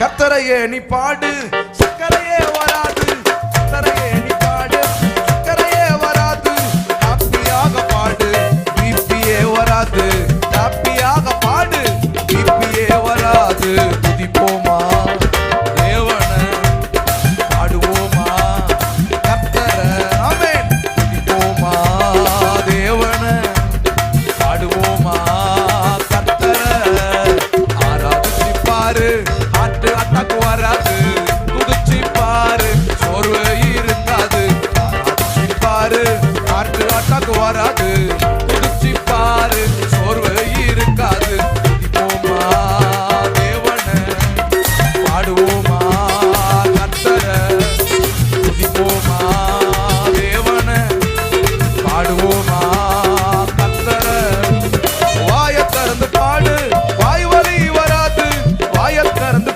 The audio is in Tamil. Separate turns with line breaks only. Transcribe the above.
கத்தரையே நீ பாடு. தாக்கு வராது. குதிச்சு பாரு சோர்வு இருக்காது. பாரு காற்று ஆட்டாக்கு வராது. குதிச்சு பாரு சோர்வு இருக்காது. போமா தேவன? பாடுவோமா கத்தர துதிப்போமா தேவன? பாடுவோமா